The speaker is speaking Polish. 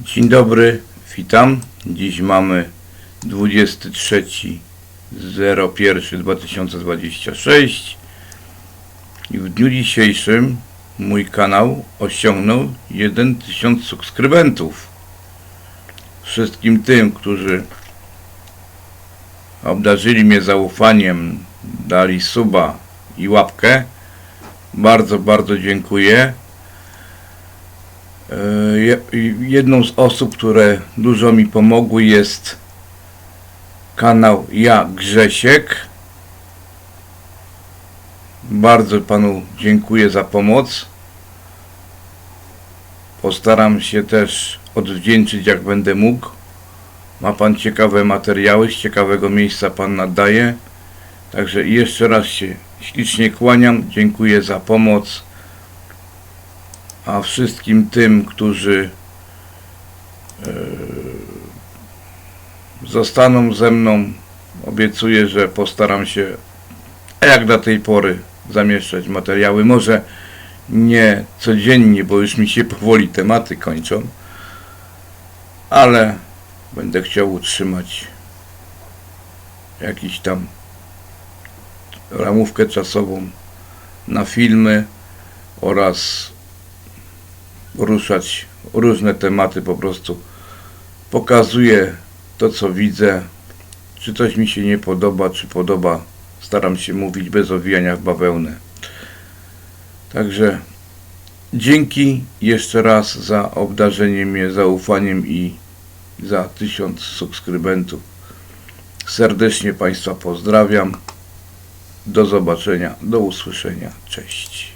Dzień dobry, witam. Dziś mamy 23 01 2026 i w dniu dzisiejszym mój kanał osiągnął 1000 subskrybentów. Wszystkim tym, którzy obdarzyli mnie zaufaniem, dali suba i łapkę, bardzo, bardzo dziękuję. E, je- Jedną z osób, które dużo mi pomogły jest kanał Ja Grzesiek. Bardzo panu dziękuję za pomoc. Postaram się też odwdzięczyć jak będę mógł. Ma pan ciekawe materiały, z ciekawego miejsca pan nadaje. Także jeszcze raz się ślicznie kłaniam. Dziękuję za pomoc. A wszystkim tym, którzy e, zostaną ze mną, obiecuję, że postaram się, jak do tej pory, zamieszczać materiały. Może nie codziennie, bo już mi się powoli tematy kończą, ale będę chciał utrzymać jakiś tam ramówkę czasową na filmy oraz poruszać różne tematy, po prostu pokazuję to, co widzę, czy coś mi się nie podoba, czy podoba, staram się mówić bez owijania w bawełnę. Także dzięki jeszcze raz za obdarzenie mnie zaufaniem i za tysiąc subskrybentów. Serdecznie Państwa pozdrawiam. Do zobaczenia, do usłyszenia. Cześć.